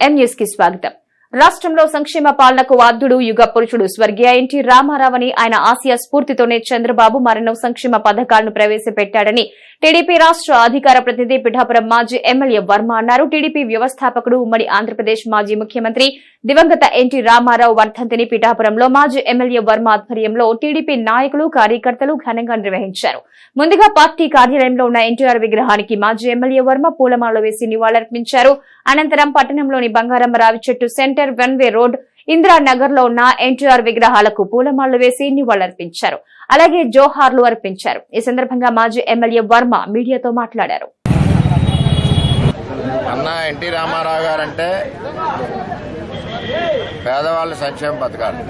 కి స్వాగతం. రాష్ట్రంలో సంక్షేమ పాలనకు వాద్యుడు యుగ పురుషుడు స్వర్గీయ ఎన్టీ రామారావని ఆయన ఆసియా స్ఫూర్తితోనే చంద్రబాబు మరెన్నో సంక్షేమ పథకాలను ప్రవేశపెట్టాడని టీడీపీ రాష్ట్ర అధికార ప్రతినిధి పిఠాపురం మాజీ ఎమ్మెల్యే వర్మ అన్నారు. టీడీపీ వ్యవస్థాపకుడు ఉమ్మడి ఆంధ్రప్రదేశ్ మాజీ ముఖ్యమంత్రి దివంగత ఎన్టీ రామారావు వర్ధంతిని పిఠాపురంలో మాజీ ఎమ్మెల్యే వర్మ ఆధ్వర్యంలో టీడీపీ నాయకులు కార్యకర్తలు ఘనంగా నిర్వహించారు. ముందుగా పార్టీ కార్యాలయంలో ఉన్న ఎన్టీఆర్ విగ్రహానికి మాజీ ఎమ్మెల్యే వర్మ పూలమాల వేసి నివాళులర్పించారు. అనంతరం పట్టణంలోని బంగారం రావి చెట్టు సెంటర్ వన్ వే రోడ్ ఇందిరానగర్లో ఉన్న ఎన్టీఆర్ విగ్రహాలకు పూలమాలలు వేసి నివాళులర్పించారు. అలాగే జోహార్లు అర్పించారు. ఈ సందర్భంగా మాజీ ఎమ్మెల్యే వర్మ మీడియాతో మాట్లాడారు. అన్న ఎన్టీ రామారావు గారంటే పేదవాళ్ళ సంక్షేమ పథకాలు.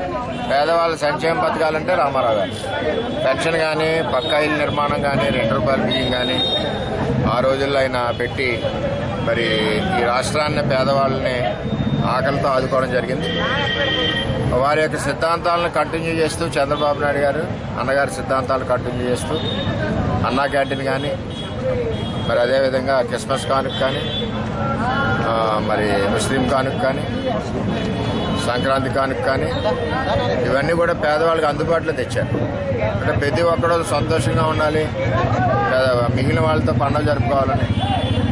పేదవాళ్ళ సంక్షేమ పథకాలు అంటే రామారావు గారు. పెన్షన్ కానీ పక్కా ఇల్లు నిర్మాణం కానీ రెండు రూపాయల బియ్యం కానీ ఆ రోజుల్లో ఆయన పెట్టి మరి ఈ రాష్ట్రాన్ని పేదవాళ్ళని ఆకలితో ఆదుకోవడం జరిగింది. వారి యొక్క సిద్ధాంతాలను కంటిన్యూ చేస్తూ చంద్రబాబు నాయుడు గారు అన్నగారి సిద్ధాంతాలు కంటిన్యూ చేస్తూ అన్నా క్యాంటీన్ కానీ మరి అదేవిధంగా క్రిస్మస్ కానుక కానీ మరి ముస్లిం కానుక కానీ సంక్రాంతి కానుక కానీ ఇవన్నీ కూడా పేదవాళ్ళకి అందుబాటులో తెచ్చారు. అంటే ప్రతి ఒక్కరోజు సంతోషంగా ఉండాలి. మిగిలిన వాళ్ళతో పండుగ జరుపుకోవాలని.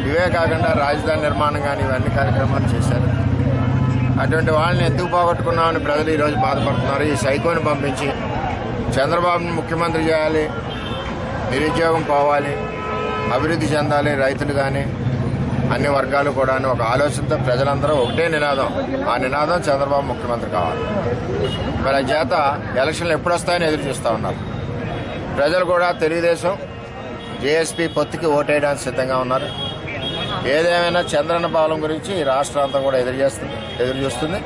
ఇవే కాకుండా రాజధాని నిర్మాణం కానీ ఇవన్నీ కార్యక్రమాలు చేశారు. అటువంటి వాళ్ళని ఎందుకు పోగొట్టుకున్నామని ప్రజలు ఈరోజు బాధపడుతున్నారు. ఈ సైకోని పంపించి చంద్రబాబుని ముఖ్యమంత్రి చేయాలి నిరుద్యోగం పోవాలి అభివృద్ధి చెందాలి రైతులు కానీ అన్ని వర్గాలు కూడా అని ఒక ఆలోచనతో ప్రజలందరూ ఒకటే నినాదం. ఆ నినాదం చంద్రబాబు ముఖ్యమంత్రి కావాలి. మరి ఆ చేత ఎలక్షన్లు ఎప్పుడు వస్తాయని ఎదురు చూస్తూ ఉన్నారు. ప్రజలు కూడా తెలుగుదేశం జేఎస్పీ పొత్తుకి ఓటేయడానికి సిద్ధంగా ఉన్నారు. ఏదేమైనా చంద్రన్న పాలన గురించి ఈ కూడా ఎదురు చేస్తుంది ఎదురు చూస్తుంది.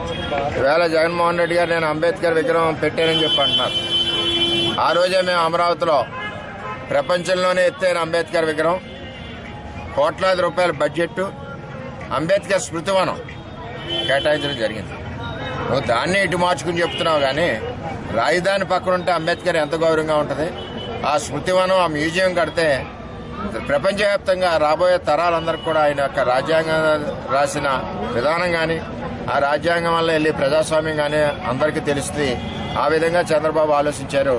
ఈవేళ జగన్మోహన్ రెడ్డి గారు నేను అంబేద్కర్ విగ్రహం పెట్టానని చెప్పి అంటున్నారు. ఆ రోజే మేము అమరావతిలో ప్రపంచంలోనే ఎత్తైన అంబేద్కర్ విగ్రహం కోట్లాది రూపాయల బడ్జెట్ అంబేద్కర్ స్మృతివనం కేటాయించడం జరిగింది. నువ్వు దాన్ని ఇటు మార్చుకుని చెప్తున్నావు కానీ రాజధాని పక్కన ఉంటే అంబేద్కర్ ఎంత గౌరవంగా ఉంటుంది? ఆ స్మృతివనం ఆ మ్యూజియం కడితే ప్రపంచవ్యాప్తంగా రాబోయే తరాలందరికీ కూడా ఆయన యొక్క రాజ్యాంగం రాసిన విధానం కానీ ఆ రాజ్యాంగం వల్ల వెళ్ళి ప్రజాస్వామ్యం కానీ అందరికీ తెలుస్తుంది. ఆ విధంగా చంద్రబాబు ఆలోచించారు.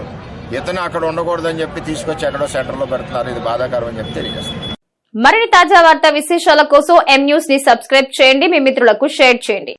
ఇతను అక్కడ ఉండకూడదని చెప్పి తీసుకొచ్చి ఎక్కడో సెంటర్లో పెడుతున్నారు. ఇది బాధాకరం అని చెప్పి తెలియజేస్తుంది మరిన్ని తాజా వార్తా విశేషాల కోసం ఎం న్యూస్ని సబ్స్క్రైబ్ చేయండి. మీ మిత్రులకు షేర్ చేయండి.